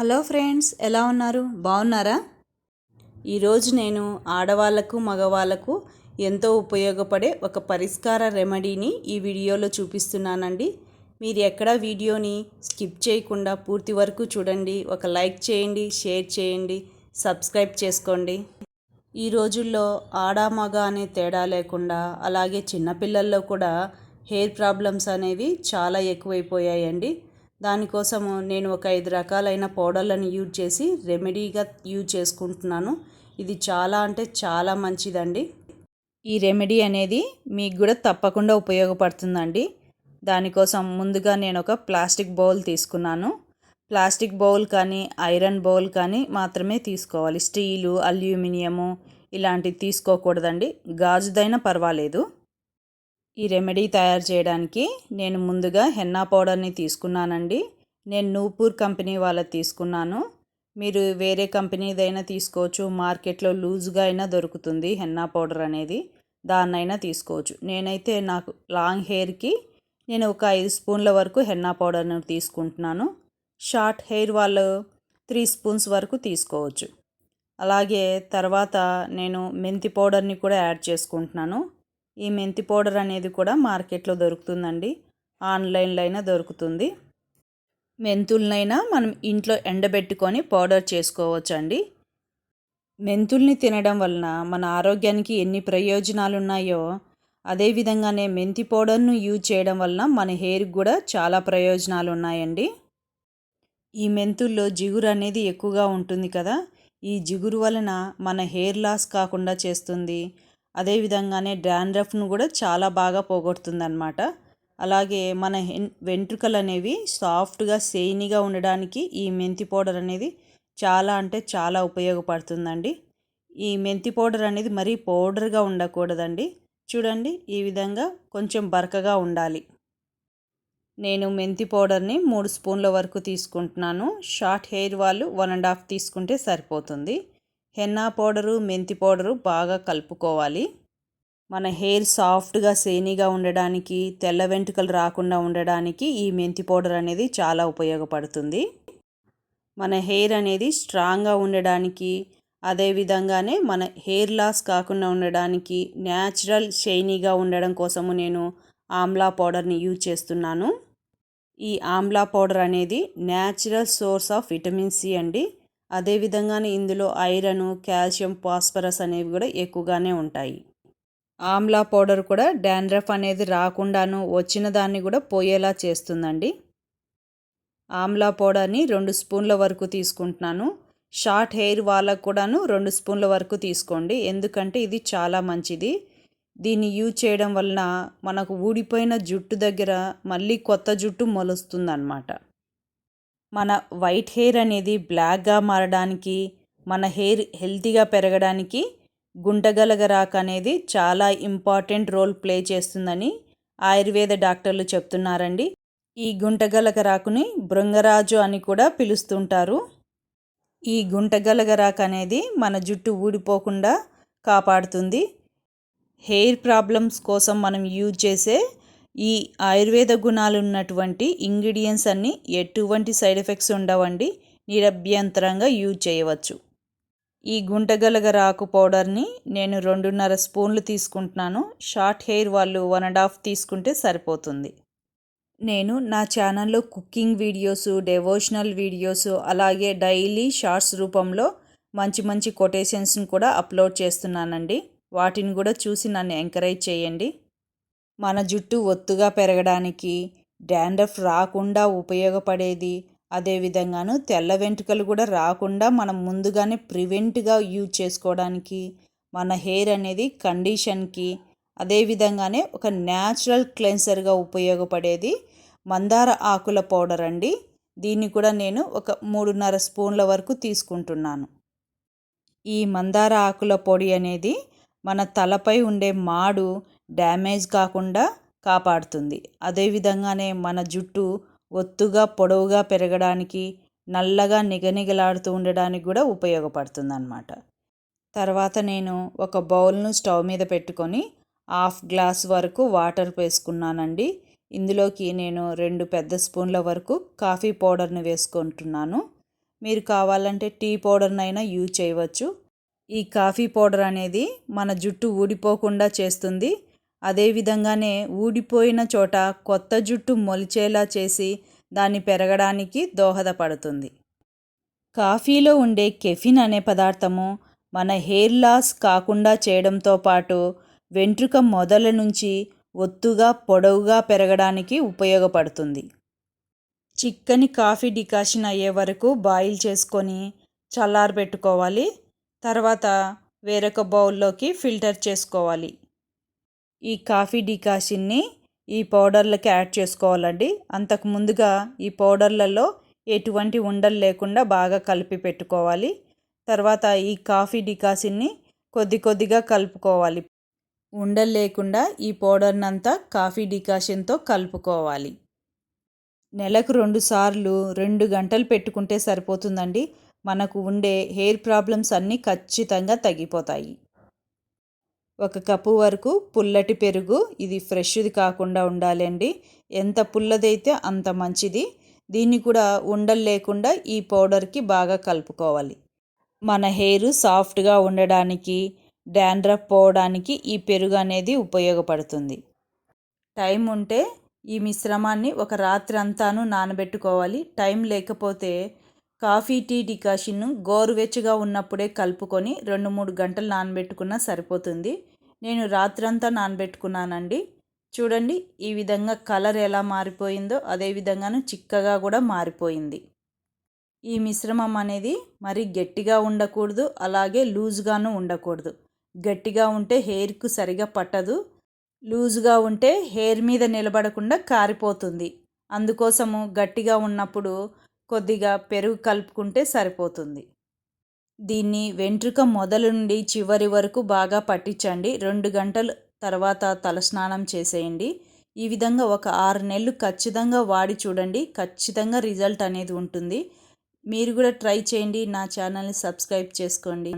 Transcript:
Hello friends ఎలా ఉన్నారు? బాగున్నారా? ఈరోజు నేను ఆడవాళ్ళకు మగవాళ్ళకు ఎంతో ఉపయోగపడే ఒక పరిష్కార రెమెడీని ఈ వీడియోలో చూపిస్తున్నానండి. మీరు ఎక్కడ వీడియోని స్కిప్ చేయకుండా పూర్తి వరకు చూడండి. ఒక లైక్ చేయండి షేర్ చేయండి సబ్స్క్రైబ్ చేసుకోండి. ఈ రోజుల్లో ఆడ మగ అనే తేడా లేకుండా అలాగే చిన్నపిల్లల్లో కూడా హెయిర్ ప్రాబ్లమ్స్ అనేవి చాలా ఎక్కువైపోయాయండి. దానికోసము నేను ఒక ఐదు రకాలైన పౌడర్లను యూజ్ చేసి రెమెడీగా యూజ్ చేసుకుంటున్నాను. ఇది చాలా అంటే చాలా మంచిదండి. ఈ రెమెడీ అనేది మీకు కూడా తప్పకుండా ఉపయోగపడుతుందండి. దానికోసం ముందుగా నేను ఒక ప్లాస్టిక్ బౌల్ తీసుకున్నాను. ప్లాస్టిక్ బౌల్ కానీ ఐరన్ బౌల్ కానీ మాత్రమే తీసుకోవాలి. స్టీలు అల్యూమినియము ఇలాంటివి తీసుకోకూడదండి. గాజుదైనా పర్వాలేదు. ఈ రెమెడీ తయారు చేయడానికి నేను ముందుగా హెన్నా పౌడర్ని తీసుకున్నానండి. నేను నూపూర్ కంపెనీ వాళ్ళది తీసుకున్నాను. మీరు వేరే కంపెనీదైనా తీసుకోవచ్చు. మార్కెట్లో లూజ్గా అయినా దొరుకుతుంది హెన్నా పౌడర్ అనేది. దాన్నైనా తీసుకోవచ్చు. నేనైతే నాకు లాంగ్ హెయిర్కి నేను ఒక ఐదు స్పూన్ల వరకు హెన్నా పౌడర్ను తీసుకుంటున్నాను. షార్ట్ హెయిర్ వాళ్ళు త్రీ స్పూన్స్ వరకు తీసుకోవచ్చు. అలాగే తర్వాత నేను మెంతి పౌడర్ని కూడా యాడ్ చేసుకుంటున్నాను. ఈ మెంతి పౌడర్ అనేది కూడా మార్కెట్లో దొరుకుతుందండి. ఆన్లైన్లో అయినా దొరుకుతుంది. మెంతులనైనా మనం ఇంట్లో ఎండబెట్టుకొని పౌడర్ చేసుకోవచ్చు అండి మెంతుల్ని తినడం వలన మన ఆరోగ్యానికి ఎన్ని ప్రయోజనాలు ఉన్నాయో అదేవిధంగానే మెంతి పౌడర్ను యూజ్ చేయడం వలన మన హెయిర్కి కూడా చాలా ప్రయోజనాలు ఉన్నాయండి ఈ మెంతుల్లో జిగురు అనేది ఎక్కువగా ఉంటుంది కదా. ఈ జిగురు వలన మన హెయిర్ లాస్ కాకుండా చేస్తుంది. అదేవిధంగానే డాండ్రఫ్ను కూడా చాలా బాగా పోగొడుతుంది అనమాట అలాగే మన వెంట్రుకలు అనేవి సాఫ్ట్గా సేనిగా ఉండడానికి ఈ మెంతి పౌడర్ అనేది చాలా అంటే చాలా ఉపయోగపడుతుందండి. ఈ మెంతి పౌడర్ అనేది మరీ పౌడర్గా ఉండకూడదండి. చూడండి ఈ విధంగా కొంచెం బరకగా ఉండాలి. నేను మెంతి పౌడర్ని మూడు స్పూన్ల వరకు తీసుకుంటున్నాను. షార్ట్ హెయిర్ వాళ్ళు వన్ అండ్ హాఫ్ తీసుకుంటే సరిపోతుంది. హెన్నా పౌడరు మెంతి పౌడరు బాగా కలుపుకోవాలి. మన హెయిర్ సాఫ్ట్గా సేనీగా ఉండడానికి తెల్ల వెంట్రుకలు రాకుండా ఉండడానికి ఈ మెంతి పౌడర్ అనేది చాలా ఉపయోగపడుతుంది. మన హెయిర్ అనేది స్ట్రాంగ్గా ఉండడానికి అదేవిధంగానే మన హెయిర్ లాస్ కాకుండా ఉండడానికి న్యాచురల్ షైనీగా ఉండడం కోసము నేను ఆమ్లా పౌడర్ని యూజ్ చేస్తున్నాను. ఈ ఆమ్లా పౌడర్ అనేది natural source of vitamin C అండి. అదేవిధంగానే ఇందులో ఐరన్ కాల్షియం ఫాస్ఫరస్ అనేవి కూడా ఎక్కువగానే ఉంటాయి. ఆమ్లా పౌడర్ కూడా డాండ్రఫ్ అనేది రాకుండాను వచ్చిన దాన్ని కూడా పోయేలా చేస్తుందండి. ఆమ్లా పౌడర్ని రెండు స్పూన్ల వరకు తీసుకుంటున్నాను. షార్ట్ హెయిర్ వాళ్ళకు కూడాను రెండు స్పూన్ల వరకు తీసుకోండి. ఎందుకంటే ఇది చాలా మంచిది. దీన్ని యూజ్ చేయడం వలన మనకు ఊడిపోయిన జుట్టు దగ్గర మళ్ళీ కొత్త జుట్టు మొలుస్తుందన్నమాట. మన వైట్ హెయిర్ అనేది బ్లాక్గా మారడానికి మన హెయిర్ హెల్తీగా పెరగడానికి గుంటగలగరాక అనేది చాలా ఇంపార్టెంట్ రోల్ ప్లే చేస్తుందని ఆయుర్వేద డాక్టర్లు చెప్తున్నారండి. ఈ గుంటగలగరాకుని బృంగరాజు అని కూడా పిలుస్తుంటారు. ఈ గుంటగలగరాకు అనేది మన జుట్టు ఊడిపోకుండా కాపాడుతుంది. హెయిర్ ప్రాబ్లమ్స్ కోసం మనం యూజ్ చేసే ఈ ఆయుర్వేద గుణాలు ఉన్నటువంటి ఇంగ్రీడియంట్స్ అన్నీ ఎటువంటి సైడ్ ఎఫెక్ట్స్ ఉండవండి. నిరభ్యంతరంగా యూజ్ చేయవచ్చు. ఈ గుంటగలగ రాకు పౌడర్ని నేను రెండున్నర స్పూన్లు తీసుకుంటున్నాను. షార్ట్ హెయిర్ వాళ్ళు వన్ అండ్ హాఫ్ తీసుకుంటే సరిపోతుంది. నేను నా ఛానల్లో కుకింగ్ వీడియోస్ డెవోషనల్ వీడియోస్ అలాగే డైలీ షార్ట్స్ రూపంలో మంచి మంచి కొటేషన్స్ని కూడా అప్లోడ్ చేస్తున్నానండి. వాటిని కూడా చూసి నన్ను ఎంకరేజ్ చేయండి. మన జుట్టు ఒత్తుగా పెరగడానికి డాండ్రఫ్ రాకుండా ఉపయోగపడేది. అదేవిధంగాను తెల్ల వెంట్రుకలు కూడా రాకుండా మనం ముందుగానే ప్రివెంట్గా యూజ్ చేసుకోవడానికి మన హెయిర్ అనేది కండిషన్కి అదేవిధంగానే ఒక న్యాచురల్ క్లెన్సర్గా ఉపయోగపడేది. మందార ఆకుల పౌడర్ అండి. దీన్ని కూడా నేను ఒక మూడున్నర స్పూన్ల వరకు తీసుకుంటున్నాను. ఈ మందార ఆకుల పొడి అనేది మన తలపై ఉండే మాడు డ్యామేజ్ కాకుండా కాపాడుతుంది. అదేవిధంగానే మన జుట్టు ఒత్తుగా పొడవుగా పెరగడానికి నల్లగా నిగనిగలాడుతూ ఉండడానికి కూడా ఉపయోగపడుతుంది అన్నమాట తర్వాత నేను ఒక బౌల్ను స్టవ్ మీద పెట్టుకొని హాఫ్ గ్లాస్ వరకు వాటర్ వేసుకున్నానండి. ఇందులోకి నేను రెండు పెద్ద స్పూన్ల వరకు కాఫీ పౌడర్ని వేసుకుంటున్నాను. మీరు కావాలంటే టీ పౌడర్నైనా యూజ్ చేయవచ్చు. ఈ కాఫీ పౌడర్ అనేది మన జుట్టు ఊడిపోకుండా చేస్తుంది. అదేవిధంగానే ఊడిపోయిన చోట కొత్త జుట్టు మొలిచేలా చేసి దాన్ని పెరగడానికి దోహదపడుతుంది. కాఫీలో ఉండే కెఫిన్ అనే పదార్థము మన హెయిర్ లాస్ కాకుండా చేయడంతో పాటు వెంట్రుక మొదల నుంచి ఒత్తుగా పొడవుగా పెరగడానికి ఉపయోగపడుతుంది. చిక్కని కాఫీ డికాషన్ అయ్యే వరకు బాయిల్ చేసుకొని చల్లారబెట్టుకోవాలి. తర్వాత వేరొక బౌల్లోకి ఫిల్టర్ చేసుకోవాలి. ఈ కాఫీ డికాషన్ని ఈ పౌడర్లకి యాడ్ చేసుకోవాలండి. అంతకు ముందుగా ఈ పౌడర్లలో ఎటువంటి ఉండలు లేకుండా బాగా కలిపి పెట్టుకోవాలి. తర్వాత ఈ కాఫీ డికాసిన్ని కొద్ది కొద్దిగా కలుపుకోవాలి. ఉండలు లేకుండా ఈ పౌడర్నంతా కాఫీ డికాషన్తో కలుపుకోవాలి. నెలకు రెండు సార్లు రెండు గంటలు పెట్టుకుంటే సరిపోతుందండి. మనకు ఉండే హెయిర్ ప్రాబ్లమ్స్ అన్నీ ఖచ్చితంగా తగ్గిపోతాయి. ఒక కప్పు వరకు పుల్లటి పెరుగు ఇది ఫ్రెష్ది కాకుండా ఉండాలండి. ఎంత పుల్లదైతే అంత మంచిది. దీన్ని కూడా ఉండలు లేకుండా ఈ పౌడర్కి బాగా కలుపుకోవాలి. మన హెయిర్ సాఫ్ట్గా ఉండడానికి డాండ్రఫ్ పోవడానికి ఈ పెరుగు అనేది ఉపయోగపడుతుంది. టైం ఉంటే ఈ మిశ్రమాన్ని ఒక రాత్రి అంతాను నానబెట్టుకోవాలి. టైం లేకపోతే కాఫీ టీ డికాషన్ను గోరువెచ్చగా ఉన్నప్పుడే కలుపుకొని రెండు మూడు గంటలు నానబెట్టుకున్నా సరిపోతుంది. నేను రాత్రంతా నానబెట్టుకున్నానండి. చూడండి ఈ విధంగా కలర్ ఎలా మారిపోయిందో అదే విధంగాను చిక్కగా కూడా మారిపోయింది. ఈ మిశ్రమం అనేది మరి గట్టిగా ఉండకూడదు అలాగే లూజ్గాను ఉండకూడదు. గట్టిగా ఉంటే హెయిర్కు సరిగా పట్టదు లూజ్గా ఉంటే హెయిర్ మీద నిలబడకుండా కారిపోతుంది. అందుకోసము గట్టిగా ఉన్నప్పుడు కొద్దిగా పెరుగు కలుపుకుంటే సరిపోతుంది. దీన్ని వెంట్రుక మొదలు నుండి చివరి వరకు బాగా పట్టించండి. రెండు గంటలు తర్వాత తలస్నానం చేసేయండి. ఈ విధంగా ఒక ఆరు నెలలు ఖచ్చితంగా వాడి చూడండి. ఖచ్చితంగా రిజల్ట్ అనేది ఉంటుంది. మీరు కూడా ట్రై చేయండి. నా ఛానల్ని సబ్స్క్రైబ్ చేసుకోండి.